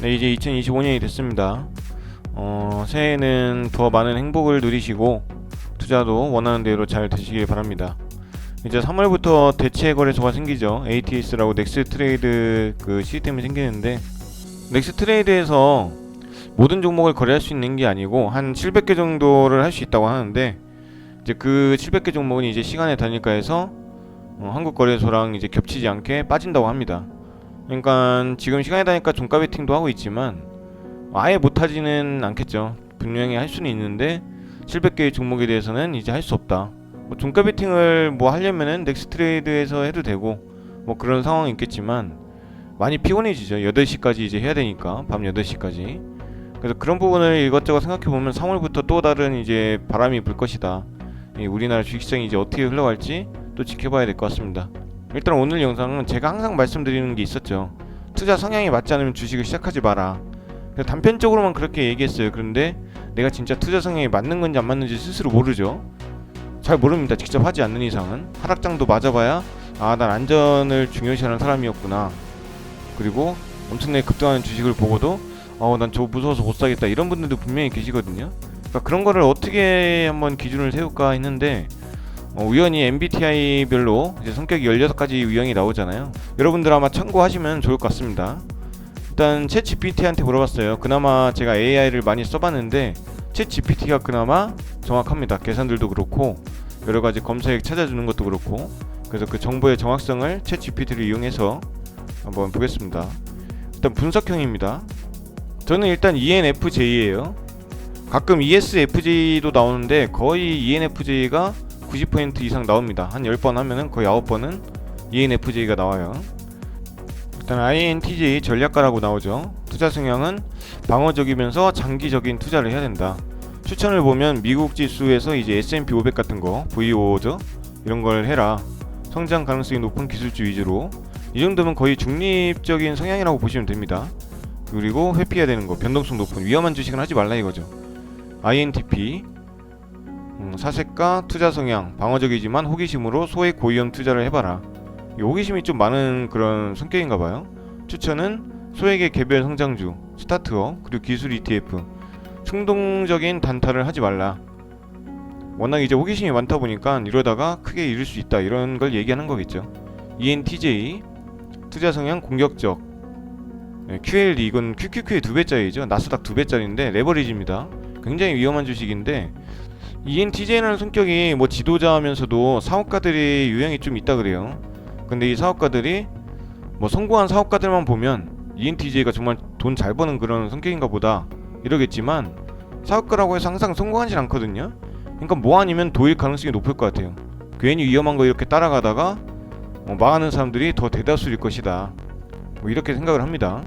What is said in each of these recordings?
네, 이제 2025년이 됐습니다. 어, 새해에는 더 많은 행복을 누리시고 투자도 원하는 대로 잘 되시길 바랍니다. 이제 3월부터 대체 거래소가 생기죠. ATS라고 넥스 트레이드 그 시스템이 생기는데 넥스 트레이드에서 모든 종목을 거래할 수 있는 게 아니고 한 700개 정도를 할 수 있다고 하는데 이제 그 700개 종목은 이제 시간의 단위가에서 어, 한국 거래소랑 이제 겹치지 않게 빠진다고 합니다. 그러니까 지금 시간이 다니까 종가 베팅도 하고 있지만 아예 못하지는 않겠죠. 분명히 할 수는 있는데 700개의 종목에 대해서는 이제 할 수 없다. 뭐 종가 베팅을 뭐 하려면은 넥스트레이드에서 해도 되고 뭐 그런 상황이 있겠지만 많이 피곤해지죠. 8시까지 이제 해야 되니까 밤 8시까지. 그래서 그런 부분을 이것저것 생각해 보면 3월부터 또 다른 이제 바람이 불 것이다. 이 우리나라 주식시장이 이제 어떻게 흘러갈지 또 지켜봐야 될 것 같습니다. 일단 오늘 영상은 제가 항상 말씀드리는 게 있었죠. 투자 성향이 맞지 않으면 주식을 시작하지 마라. 단편적으로만 그렇게 얘기했어요. 그런데 내가 진짜 투자 성향이 맞는 건지 안 맞는지 스스로 모르죠. 잘 모릅니다. 직접 하지 않는 이상은 하락장도 맞아봐야 아 난 안전을 중요시하는 사람이었구나. 그리고 엄청나게 급등하는 주식을 보고도 어 난 저거 무서워서 못 사겠다 이런 분들도 분명히 계시거든요. 그러니까 그런 거를 어떻게 한번 기준을 세울까 했는데 어, 우연히 MBTI별로 이제 성격이 16가지 유형이 나오잖아요. 여러분들 아마 참고하시면 좋을 것 같습니다. 일단 챗 GPT한테 물어봤어요. 그나마 제가 AI를 많이 써봤는데 챗 GPT가 그나마 정확합니다. 계산들도 그렇고 여러 가지 검색 찾아주는 것도 그렇고 그래서 그 정보의 정확성을 챗 GPT를 이용해서 한번 보겠습니다. 일단 분석형입니다. 저는 일단 ENFJ예요. 가끔 ESFJ도 나오는데 거의 ENFJ가 90% 이상 나옵니다. 한 10번 하면은 거의 9번은 E ENFJ가 나와요. 일단 INTJ 전략가라고 나오죠. 투자 성향은 방어적이면서 장기적인 투자를 해야 된다. 추천을 보면 미국 지수에서 이제 S&P 500 같은 거, VO죠. 이런 걸 해라. 성장 가능성이 높은 기술주 위주로. 이 정도면 거의 중립적인 성향이라고 보시면 됩니다. 그리고 회피해야 되는 거, 변동성 높은 위험한 주식은 하지 말라 이거죠. INTP 음, 사색가 투자 성향 방어적이지만 호기심으로 소액 고위험 투자를 해봐라. 이 호기심이 좀 많은 그런 성격인가 봐요. 추천은 소액의 개별 성장주, 스타트업, 그리고 기술 ETF. 충동적인 단타를 하지 말라. 워낙 이제 호기심이 많다 보니까 이러다가 크게 잃을 수 있다 이런 걸 얘기하는 거겠죠. E ENTJ 투자 성향 공격적. 네, QLD 이건 QQQ의 두 배짜리죠. 나스닥 두 배짜리인데 레버리지입니다. 굉장히 위험한 주식인데 E ENTJ라는 성격이 뭐 지도자하면서도 사업가들이 유형이 좀 있다 그래요. 근데 이 사업가들이 뭐 성공한 사업가들만 보면 ENTJ가 정말 돈 잘 버는 그런 성격인가 보다 이러겠지만 사업가라고 해서 항상 성공하진 않거든요. 그러니까 뭐 아니면 도일 가능성이 높을 것 같아요. 괜히 위험한 거 이렇게 따라가다가 어, 망하는 사람들이 더 대다수일 것이다. 뭐 이렇게 생각을 합니다.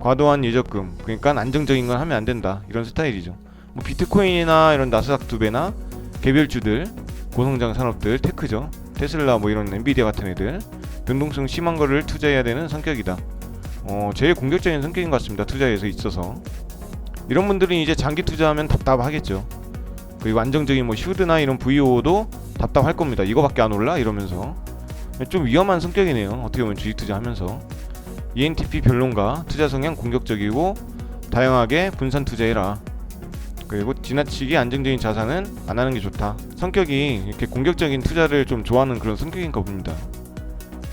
과도한 예적금, 그러니까 안정적인 건 하면 안 된다. 이런 스타일이죠. 뭐 비트코인이나 이런 나스닥 두 배나 개별주들, 고성장 산업들, 테크죠. 테슬라 뭐 이런 엔비디아 같은 애들 변동성 심한 거를 투자해야 되는 성격이다. 어, 제일 공격적인 성격인 것 같습니다. 투자에서 있어서 이런 분들은 이제 장기 투자하면 답답하겠죠. 그리고 안정적인 뭐 슈드나 이런 VO도 답답할 겁니다. 이거밖에 안 올라 이러면서 좀 위험한 성격이네요. 어떻게 보면 주식 투자하면서 ENTP 변론가 투자 성향 공격적이고 다양하게 분산 투자해라. 그리고 지나치게 안정적인 자산은 안 하는 게 좋다. 성격이 이렇게 공격적인 투자를 좀 좋아하는 그런 성격인가 봅니다.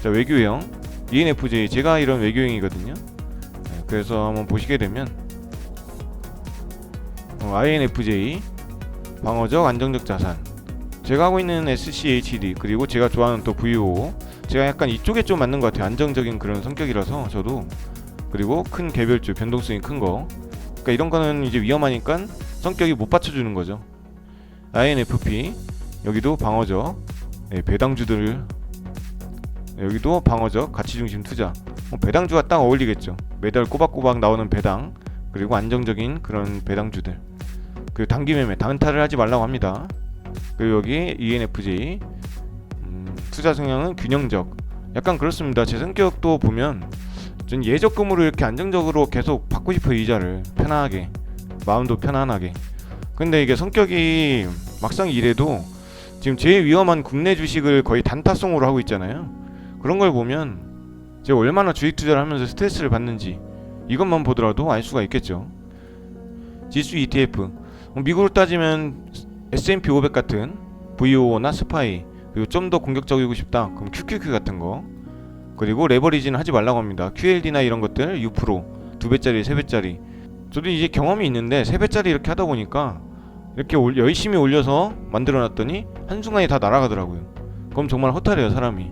자 외교형. ENFJ 제가 이런 외교형이거든요. 네, 그래서 한번 보시게 되면 어, INFJ 방어적 안정적 자산. 제가 하고 있는 SCHD 그리고 제가 좋아하는 또 VO 제가 약간 이쪽에 좀 맞는 것 같아요. 안정적인 그런 성격이라서 저도. 그리고 큰 개별주 변동성이 큰거. 그러니까 이런 거는 이제 위험하니까 성격이 못 받쳐주는 거죠 INFP 여기도 방어적 네, 배당주들 여기도 방어적 가치 중심 투자 뭐 배당주가 딱 어울리겠죠 매달 꼬박꼬박 나오는 배당 그리고 안정적인 그런 배당주들 그리고 단기 매매 단타를 하지 말라고 합니다. 그리고 여기 ENFJ 음, 투자 성향은 균형적. 약간 그렇습니다. 제 성격도 보면 전 예적금으로 이렇게 안정적으로 계속 받고 싶어요 이자를 편하게 마음도 편안하게. 근데 이게 성격이 막상 이래도 지금 제일 위험한 국내 주식을 거의 단타성으로 하고 있잖아요. 그런 걸 보면 제가 얼마나 주식 투자를 하면서 스트레스를 받는지 이것만 보더라도 알 수가 있겠죠. 지수 ETF 어, 미국으로 따지면 S&P 500 같은 VO나 스파이 그리고 좀 더 공격적이고 싶다 그럼 QQQ 같은 거 그리고 레버리지는 하지 말라고 합니다. QLD나 이런 것들 6%, 두 배짜리, 세 배짜리. 저도 이제 경험이 있는데 세 배짜리 이렇게 하다 보니까 이렇게 올- 열심히 올려서 만들어 놨더니 한 순간에 다 날아가더라고요. 그럼 정말 허탈해요 사람이.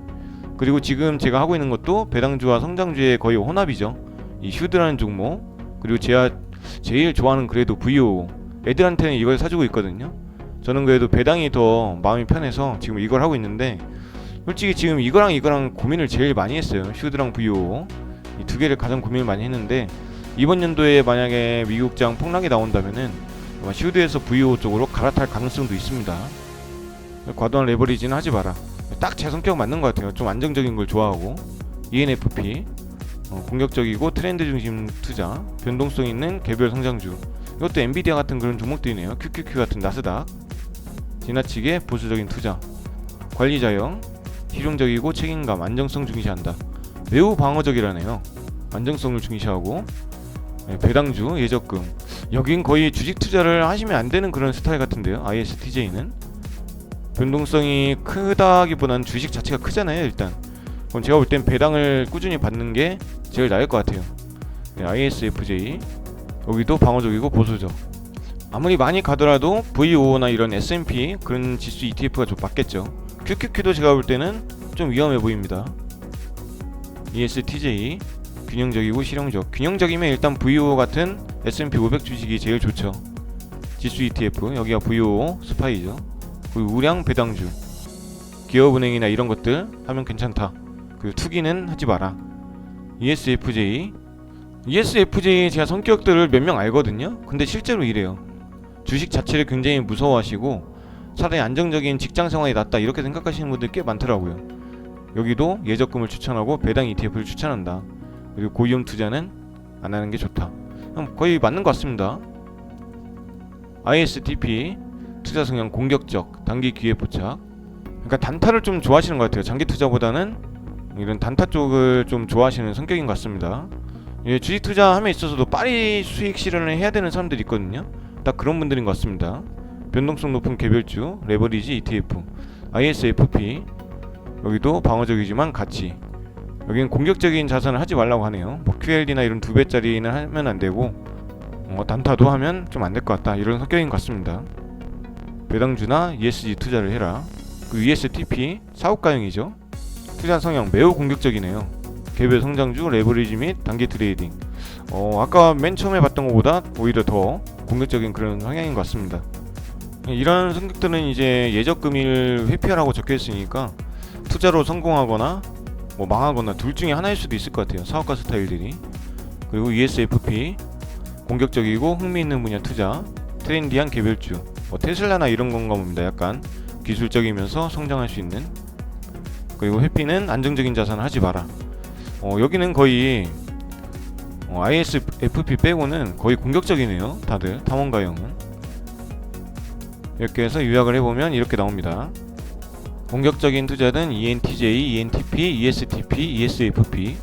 그리고 지금 제가 하고 있는 것도 배당주와 성장주의 거의 혼합이죠. 이 휴드라는 종목 그리고 제가 제일 좋아하는 그래도 VO 애들한테는 이걸 사주고 있거든요. 저는 그래도 배당이 더 마음이 편해서 지금 이걸 하고 있는데 솔직히 지금 이거랑 이거랑 고민을 제일 많이 했어요. 슈드랑 VO 이 두 개를 가장 고민을 많이 했는데 이번 연도에 만약에 미국장 폭락이 나온다면은 아마 슈드에서 VO 쪽으로 갈아탈 가능성도 있습니다. 과도한 레버리지는 하지 마라. 딱 제 성격 맞는 것 같아요. 좀 안정적인 걸 좋아하고 ENFP 어, 공격적이고 트렌드 중심 투자, 변동성 있는 개별 성장주. 이것도 엔비디아 같은 그런 종목들이네요. QQQ 같은 나스닥. 지나치게 보수적인 투자. 관리자형, 실용적이고 책임감, 안정성 중시한다. 매우 방어적이라네요. 안정성을 중시하고 네, 배당주, 예적금. 여긴 거의 주식 투자를 하시면 안 되는 그런 스타일 같은데요. ISTJ는 변동성이 크다기보다는 주식 자체가 크잖아요. 일단 그럼 제가 볼 땐 배당을 꾸준히 받는 게 제일 나을 것 같아요. 네, ISFJ 여기도 방어적이고 보수적. 아무리 많이 가더라도 VO나 이런 S&P 그런 지수 ETF가 좀 맞겠죠. QQQ도 제가 볼 때는 좀 위험해 보입니다. ESTJ 균형적이고 실용적. 균형적이면 일단 VO 같은 S&P 500 주식이 제일 좋죠. 지수 ETF 여기가 VO 스파이죠. 그리고 우량 배당주, 기업은행이나 이런 것들 하면 괜찮다. 그리고 투기는 하지 마라. ESFJ ESFJ 제가 성격들을 몇 명 알거든요. 근데 실제로 이래요. 주식 자체를 굉장히 무서워하시고 차라리 안정적인 직장 생활이 낫다 이렇게 생각하시는 분들 꽤 많더라고요. 여기도 예적금을 추천하고 배당 ETF를 추천한다. 그리고 고위험 투자는 안 하는 게 좋다. 그럼 거의 맞는 것 같습니다. ISTP 투자 성향 공격적, 단기 기회 포착. 그러니까 단타를 좀 좋아하시는 것 같아요. 장기 투자보다는 이런 단타 쪽을 좀 좋아하시는 성격인 것 같습니다. 예, 주식 투자함에 있어서도 빨리 수익 실현을 해야 되는 사람들이 있거든요. 딱 그런 분들인 것 같습니다. 변동성 높은 개별주, 레버리지 ETF, ISFP 여기도 방어적이지만 가치. 여기는 공격적인 자산을 하지 말라고 하네요. 뭐 QLD나 이런 두 배짜리는 하면 안 되고 어, 단타도 하면 좀 안 될 것 같다 이런 성격인 것 같습니다. 배당주나 ESG 투자를 해라. 그 ESTP 사업가형이죠. 투자 성향 매우 공격적이네요. 개별 성장주, 레버리지 및 단기 트레이딩. 어, 아까 맨 처음에 봤던 것보다 오히려 더 공격적인 그런 성향인 것 같습니다. 이런 성격들은 이제 예적 금일 회피하라고 적혀 있으니까 투자로 성공하거나 뭐 망하거나 둘 중에 하나일 수도 있을 것 같아요. 사업가 스타일들이. 그리고 ESFP 공격적이고 흥미있는 분야 투자, 트렌디한 개별주, 뭐 테슬라나 이런 건가 봅니다. 약간 기술적이면서 성장할 수 있는. 그리고 회피는 안정적인 자산을 하지 마라. 어, 여기는 거의 어, ISFP 빼고는 거의 공격적이네요. 다들 탐험가형은. 이렇게 해서 요약을 해보면 이렇게 나옵니다. 공격적인 투자는 ENTJ, ENTP, ESTP, ESFP.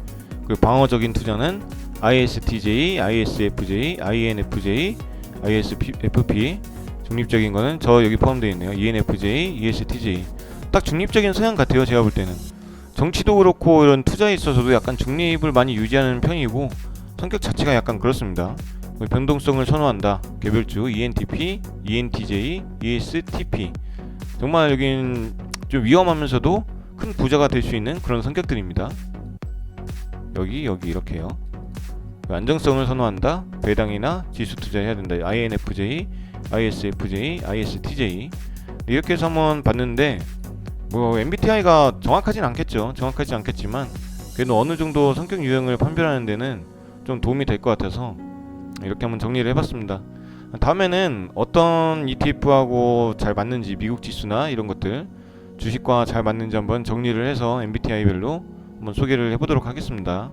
그리고 방어적인 투자는 ISTJ, ISFJ, INFJ, ISFP. 중립적인 거는 저 여기 포함되어 있네요. ENFJ, ESTJ. 딱 중립적인 성향 같아요. 제가 볼 때는. 정치도 그렇고 이런 투자에 있어서도 약간 중립을 많이 유지하는 편이고 성격 자체가 약간 그렇습니다. 변동성을 선호한다. 개별주 ENTP, ENTJ, ESTP. 정말 여긴 좀 위험하면서도 큰 부자가 될 수 있는 그런 성격들입니다. 여기 여기 이렇게요. 안정성을 선호한다. 배당이나 지수 투자해야 된다. INFJ, ISFJ, ISTJ 이렇게 해서 한번 봤는데 뭐 MBTI가 정확하진 않겠죠. 정확하지 않겠지만 그래도 어느 정도 성격 유형을 판별하는 데는 좀 도움이 될 것 같아서 이렇게 한번 정리를 해봤습니다. 다음에는 어떤 ETF하고 잘 맞는지 미국 지수나 이런 것들 주식과 잘 맞는지 한번 정리를 해서 MBTI별로 한번 소개를 해보도록 하겠습니다.